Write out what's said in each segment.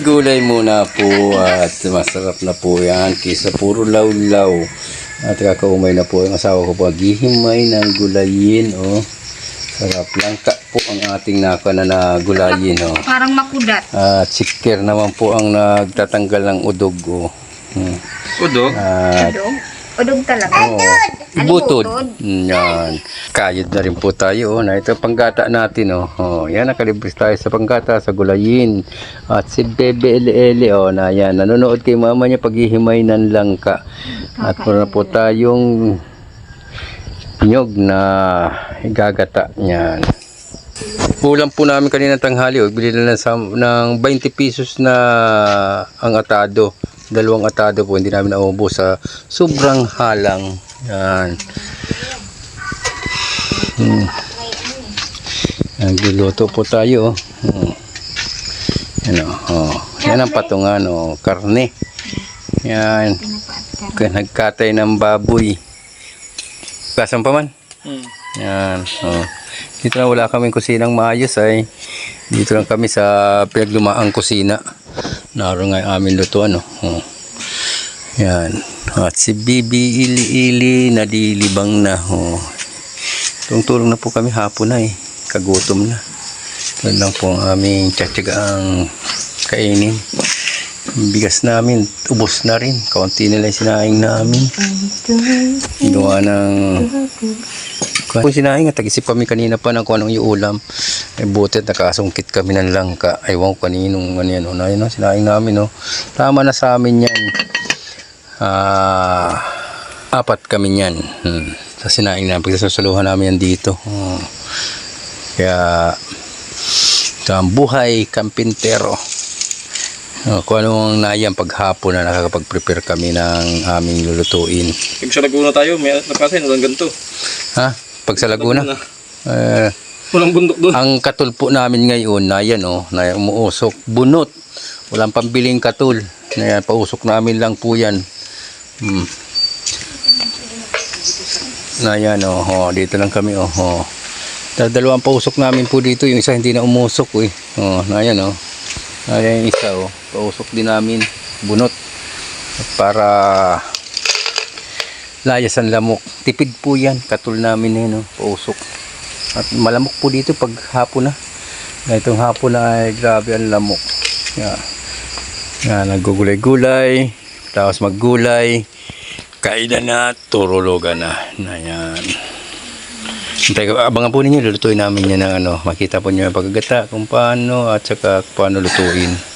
Gulay muna po at masarap na po yan kisa puro lawlaw. At kakaumay na po yung asawa ko po. Gihimay ng gulayin oh. Sarap lang ka po ang ating nakana na gulayin oh. Parang makudat. At sikir naman po ang nagtatanggal ng udog oh. Hmm. Udog? At Udog? Udog talaga. Oo. Butod. butod? Mm, Yan. Kayod na rin po tayo. Oh. Na ito panggata natin. Oh. Oh, yan, nakalibris tayo sa panggata, sa gulayin. At si Bebe Ele oh, na yan. Nanonood kay mama niya paghihimay ng langka. At meron na po tayong nyog na igagata niyan. Ulam po namin kanina tanghali. Oh. Bili na lang sa, ng 20 pesos na ang atado. Dalawang atado po. Hindi namin naubos sa sobrang halang. Yan. Hmm. Nagluluto po tayo. oh. Hmm. Yan o. Oh. Yan ang patungan. Oh. Karne. Yan. Nagkatay ng baboy. Kasan pa man? Hmm. Yan. Oh. Dito na wala kaming kusinang maayos ay dito lang kami sa pinaglumaang kusina. Naroon nga aming lutuan. Oh. Oh. Yan. At si Bibi Ili-Ili nadilibang na. Oh. Tulong-tulong na po kami hapon na eh. Kagutom na. Yan lang po ang aming tsatsagaang kainin. Yung bigas namin, ubos na rin. Kaunti na lang sinaing namin. Ginawa ng... Kung sinaing, tag-isip kami kanina pa ng kung anong iulam. Eh, buti at nakasungkit kami ng langka. Ewan ko kaninong ano yan. Na, yun, sinaing namin. Oh. Tama na sa amin yan. Ah, apat kami niyan. Hmm. Sa sinaing namin. Pagsasaluhan namin yan dito. Oh. Kaya, ito ang buhay kampintero. Oh, kung anong nayang paghapon na nakakapag-prepare kami ng aming lulutuin. Pag sa Laguna tayo, may nagkasin, walang ganito. Ha? Pag sa Laguna? Eh, Walang bundok doon. ang katul po namin ngayon na yan oh, na umuusok. Bunot. Walang pambiling katul. Na yan, pausok namin lang po yan. Hmm. Na yan oh, oh, dito lang kami oh. oh. Dal- Dalawang pausok namin po dito. Yung isa hindi na umusok eh. Oh, na yan oh. Na yan yung isa oh. Pausok din namin. Bunot. Para layas ang lamok. Tipid po yan. Katul namin eh, no? Pausok. At malamok po dito pag hapon na. Itong hapon na ay grabe ang lamok. Yan. Yan, naggugulay-gulay. Tapos maggulay. Kainan na, turulugan na. Na yan. Hintay, abangan po ninyo, lulutuin namin yan ng ano. Makita po nyo yung pagkagata kung paano at saka paano lutuin.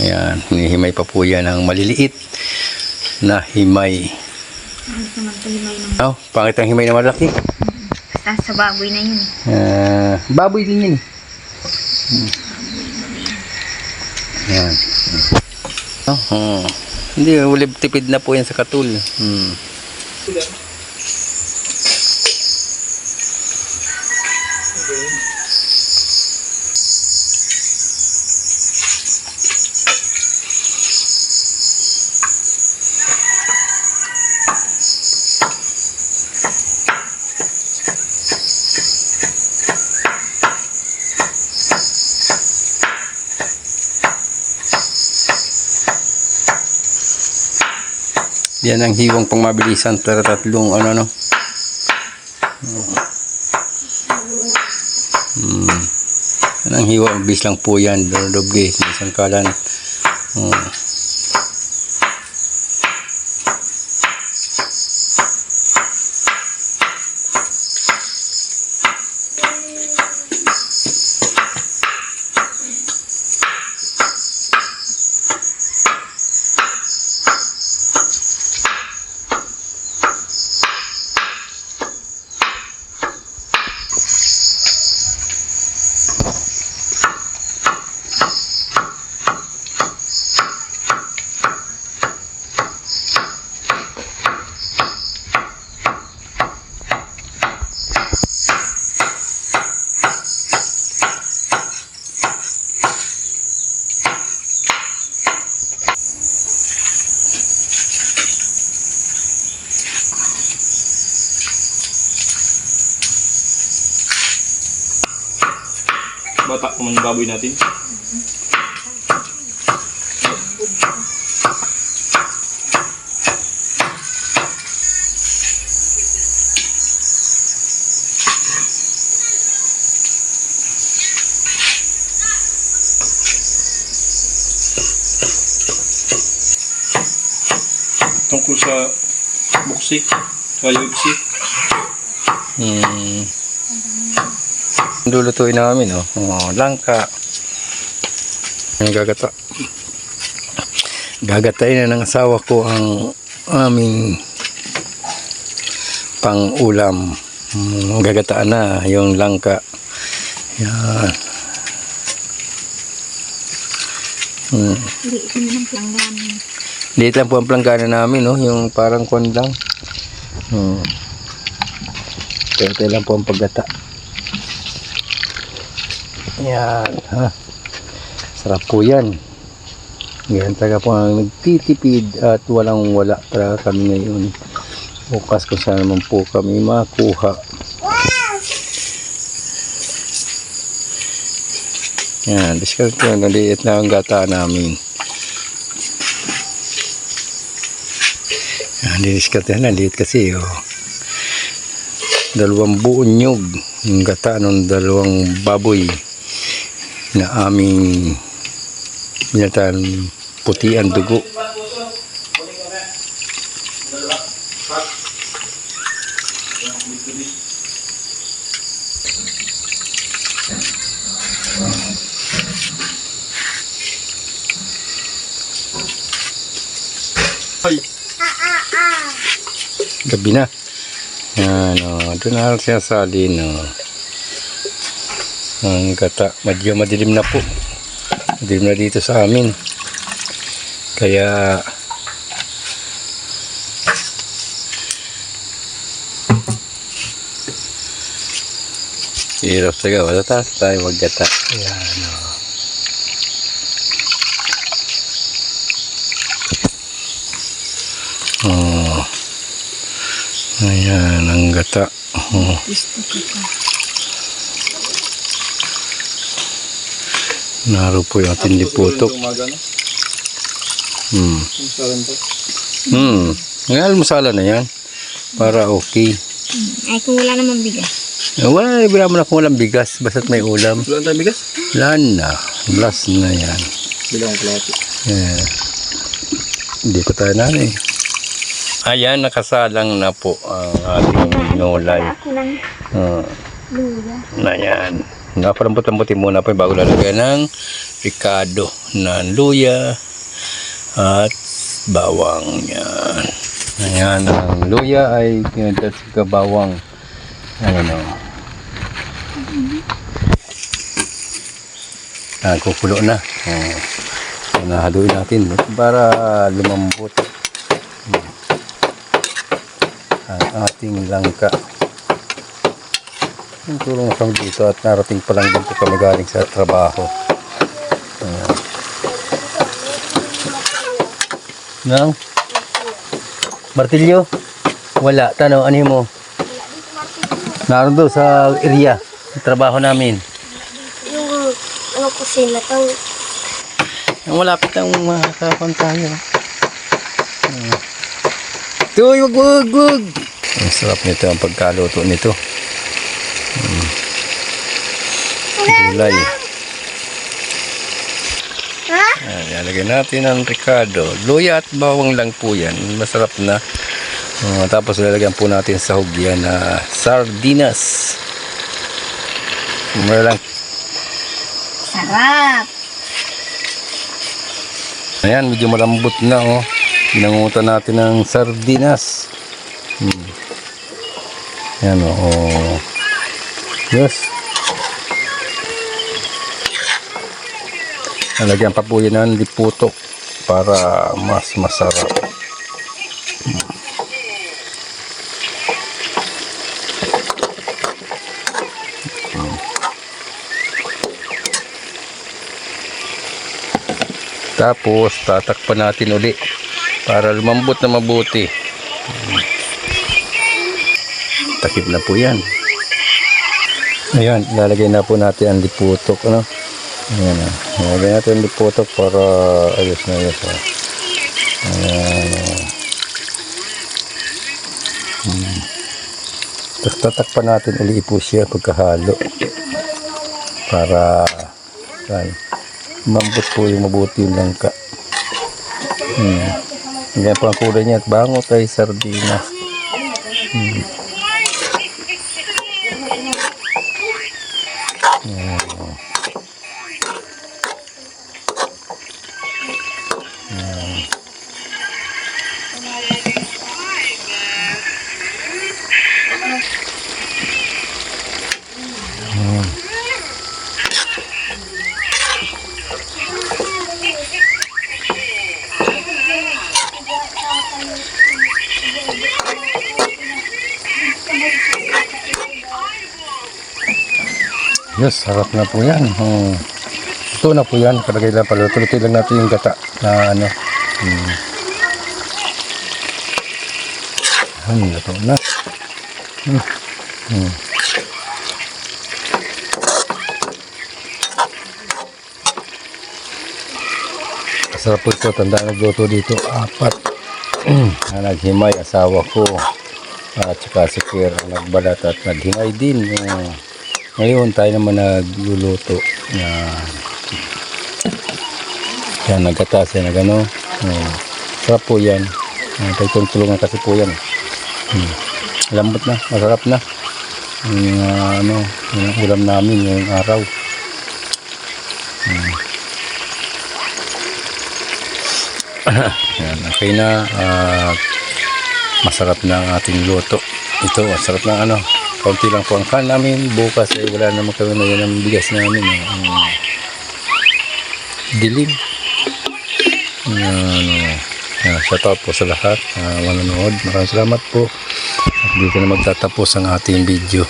Ayan, hinihimay pa po yan ng maliliit na himay. Oh, pangit ang himay na malaki. Basta sa baboy na yun. Ah, baboy din yun. eh. Hmm. Yan. Oh, oh. Hindi, ulib tipid na po yan sa katul. Hmm. Yan ang hiwang pang mabilisan. Tara tatlong ano no. Hmm. Yan ang hiwang. Bis lang po yan. Doble. Isang kalan. Hmm. baboy natin. tungkol sa buksik, sa UFC. Hmm. Lulutuin namin, oh. oh langka. Ang gagata. Gagatain na ng asawa ko ang aming pang-ulam. Hmm, gagataan na yung langka. Yan. Hmm. Liit lang po ang planggana namin, no? Yung parang kwan lang. Hmm. Pwede lang po ang paggata. Yan, ha? Sarap po yan. Ganyan talaga po ang nagtitipid at walang wala talaga kami ngayon. Bukas kung saan naman po kami makuha. Yan, discount ko. Naliit na ang gata namin. Yan, didiskarte na. Liit kasi, oh. Dalawang buong nyug. Yung gata ng dalawang baboy na aming binatan puti ang dugo. Gabi na. Yan, o. Doon na siya salin, o. Ang gata. Medyo madilim na po. Madilim na dito sa amin. Kaya... Hirap talaga. Wala taas tayo maggata. Yan, o. Oh. Ayan, ang gata. Oh. Gusto ko Naro po yung ating liputok. Hmm. Hmm. Ang almusala na yan. Para okay. Ay, kung wala namang bigas. Eh, Wala, ibila mo na kung walang bigas. Basta't may ulam. Wala tayong bigas? Wala na. Blast na yan. Bilang ang kalahati. Eh. Hindi ko tayo nanay. Ayan, nakasalang na po ang ating nolay. Ako lang Uh, luya. Napalambot-lambutin muna po bago lalagyan ng ricado na luya at bawang yan. Ayan, ang luya ay pinagdat sa bawang. Ayan o. Nagkukulo na. Oh. So, nahaluin natin para lumambot Hmm. ang ating langka. Tulong kami dito at narating pa lang din po kami galing sa trabaho. Ayan. Nang? Martilyo? Wala. Tano, ano mo? Naroon doon sa area. Trabaho namin. yung ano kusina tang Ang malapit ang makakapan tayo. Tuy, wag, wag, wag. Ang sarap nito ang pagkaluto nito. Mm. Gulay. Ayan, ilalagay natin ang ricado. Luya at bawang lang po yan. Masarap na. Uh, tapos lalagyan po natin sa hugyan na sardinas. Mura lang Sarap! Ayan, medyo malambot na oh. Pinangutan natin ng sardinas. Hmm. Ayan oh. Yes. Nalagyan pa po yun ng liputok para mas masarap. Tapos tatakpan natin uli para lumambot na mabuti. Takip na po yan. Ayan, lalagay na po natin ang liputok. Ano? Ayan na. Lalagay natin ang liputok para ayos na ayos. ah. Ayan. Hmm. Tapos tatakpan natin uli po siya pagkahalo. Para yan, mambot po yung mabuti yung langka. Hmm. Ganyan po ang kulay niya at bangot ay sardinas. Hmm. Yes, sarap na po yan. Hmm. Ito na po yan. Kalagay lang pala. Tuloy lang natin yung gata na ano. Hmm. Yan, ito na. Hmm. Hmm. Masarap po ito. Tanda nagluto dito. Apat. na naghimay asawa ko. At saka si Kier ang nagbalat at naghimay din. Hmm. Ngayon tayo naman nagluluto na yan nagkata siya na gano. Oh, sarap po yan. Uh, tayo tulungan kasi po yan. Hmm. Lambot na, masarap na. Yung uh, ano, yung ulam namin ngayong araw. Hmm. yan, okay na. At masarap na ang ating luto. Ito, masarap na ano. Kaunti lang po ang kan namin. Bukas ay wala naman kami na yan ang bigas namin. Eh. Ang dilim. Oh. Yan, shout out po sa lahat na manonood. Maraming salamat po. At dito na magtatapos ang ating video.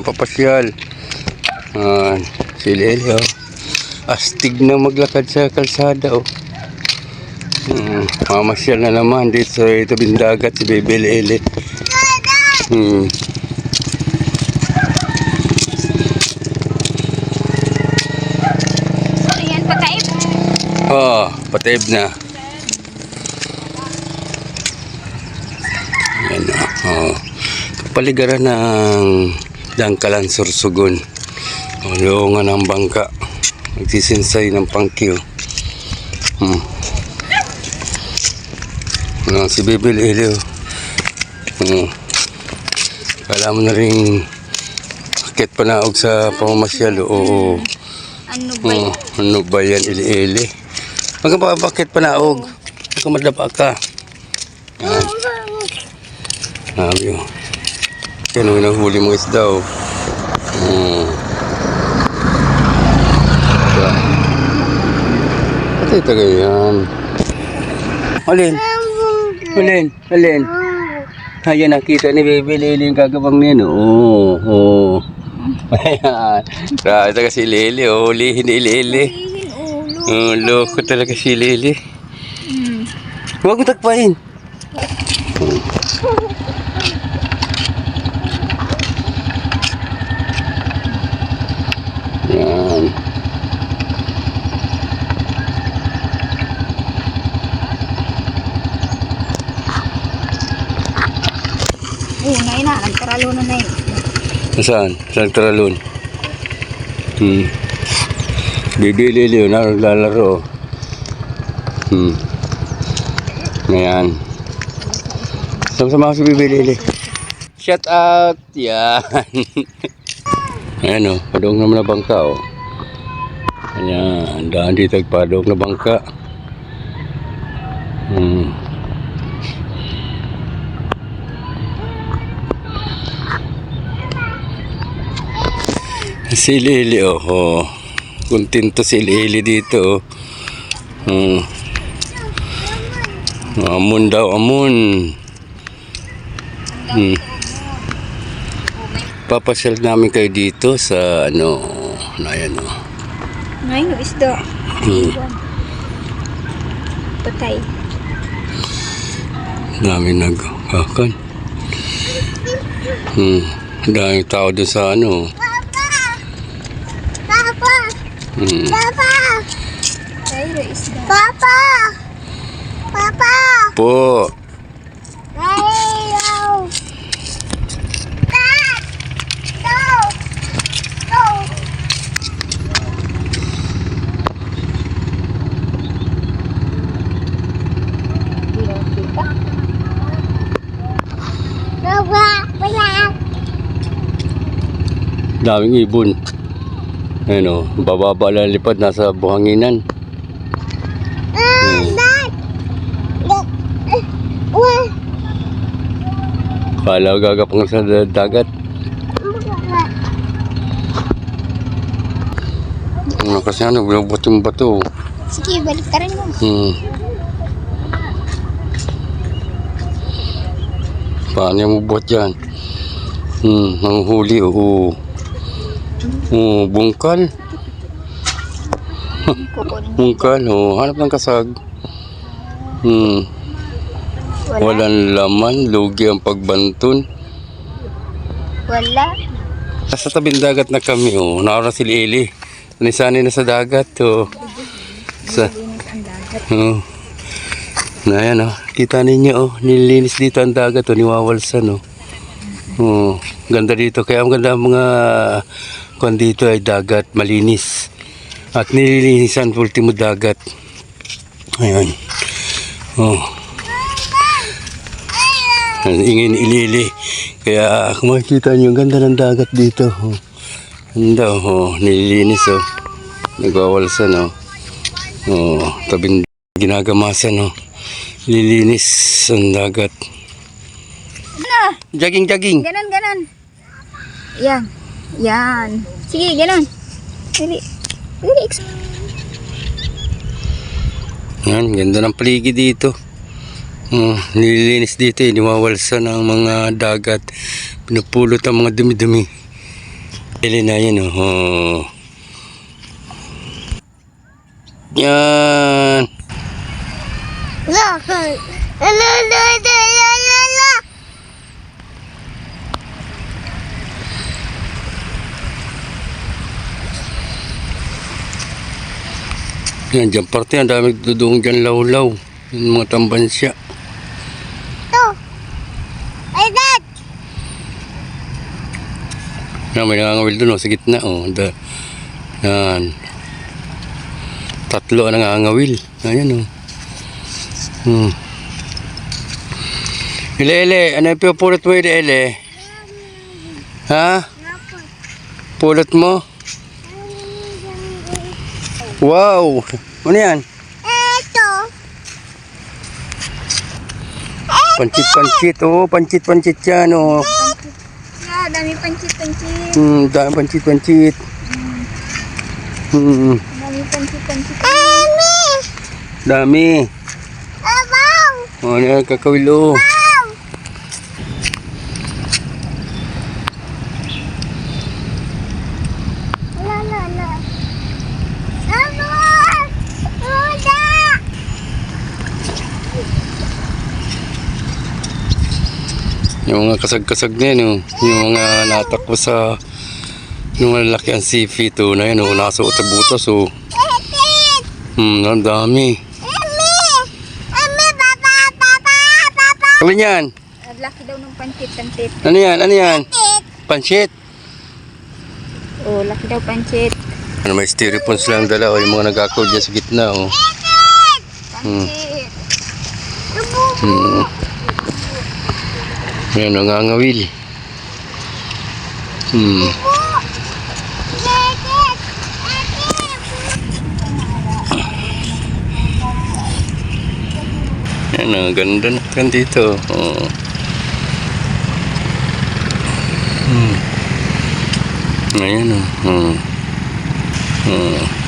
Nga, papasyal. Ah, si Lelio. Astig na maglakad sa kalsada, oh. Hmm, mamasyal na naman dito sa tabing dagat si Bebe Lele. Hmm. Ayan. Oh, patib na. Yan na. Oh. Paligaran ng Dangkalan Sursugon. Oh, luungan ng bangka. Nagsisinsay ng pangkyo. Hmm. Ano, si Bibil Elio. Hmm. Kala mo na rin akit panaog sa pamamasyal. Oo. Ano ba Oh, ano ba yan, ili-ili? Ka pa, bakit panaog? Huwag ka. Yan. Sabi ko. Yan ang hinahuli mo isda, oh. Hmm. Diba? Patay taga yan. Alin? Alin? Alin? Ayan, nakita ni Baby Lily yung gagawang niya, no? Oo, oo. Ayan. Grabe talaga si Lily. Oh, hulihin ni Lily. Oh, loko talaga si Lily. Huwag mo tagpain. Yan. Unay na. Nagkaralo na yun. Saan? Saan Tralon? Hmm. Bibi Lily, na naglalaro. Hmm. Ayan. Sama-sama si Bibi Lily. Shout out! Yan. Ayan o, padong naman na bangka o. Ayan, daan dito padong na bangka. Hmm. Si Lily, oh. oh. Kontento si Lily dito, oh. Hmm. Amon daw, amon. Hmm. Papasyal namin kayo dito sa, ano, na yan, oh. Ngayon, isda. Hmm. Patay. Dami nagkakan. Hmm. Dami tao doon sa, ano. Hmm. Papa! Papa! Papa! Po. Ayaw! Dad! Go! Go! Papa! Wala! Daming ibon. Ayun o, bababa lalipad nasa buhanginan. Wala! Kala gagapang sa da- dagat. Ano kasi ano, binubot yung bato. Sige, balik ka rin mo. Hmm. Paano yung bubuhat yan? Hmm, ang huli, oo. Oo, bungkal. Bungkal, oo. Hanap ng kasag. Hmm. Wala. Walang laman, lugi ang pagbantun. Wala. Sa tabing dagat na kami, oh. Naroon si Lily. Nisanay na sa dagat, oh. Sa, oh. Na yan, oh. Kita ninyo, oh. Nililinis dito ang dagat, oh. Niwawalsan, oh. Oh. Ganda dito. Kaya ang ganda mga kung dito ay dagat, malinis. At nililinisan, ultimo dagat. Ayan. Oh. Ingin ilili. Kaya kung makikita nyo, ganda ng dagat dito. Oh. Ganda, oh. Nililinis, oh. Nagwawalsan, oh. Oh, tabing ginagamasan, oh. Lilinis ang dagat. Ano? Jogging, jogging. Ganon, ganon. Yan. Yan. Sige, ganon. Dili. Dili. Yan, ganda ng paligid dito. Oh, nililinis dito, eh. Niwawalsan ang mga dagat. Pinupulot ang mga dumi-dumi. Ili na yan, oh. oh. Yan. Look! La la la la la Yan, dyan parte, ang dami dudong dyan lawlaw. Yung mga tambansya. To! Ay, Dad! Yan, may nangangawil dun, oh, sa gitna, oh. Da, yan. Tatlo ang nangangawil. Ayan, oh. Hmm. Ile, ile, ano yung pupulot mo, ile, ile? Ha? Pulot mo? Wow! Ano yan? Eto! Pancit-pancit, oh, pancit-pancit yan, oh. Ah, dami pancit-pancit. Hmm, dami pancit-pancit. Hmm, Dami pancit-pancit. Mami! dami. Abaw! Oh, ano yan, kakawil, oh. Yung mga kasag-kasag na oh. yung mga natakbo sa yung malaki ang sifi to na yun, oh. nasuot sa butas. Oh. Hmm, ang dami. Ano yan? Laki daw ng pancit, pancit. Ano yan? Ano yan? Pansit. Oh, laki daw pancit. Ano may styrofoam silang dala o yung mga nagkakaw dyan sa gitna oh. Hmm. Pancit. Hmm. Yan, nangangawil. Hmm. Yan, ang ganda na kan dito. Oh. Hmm. Ayan oh. Hmm. Hmm.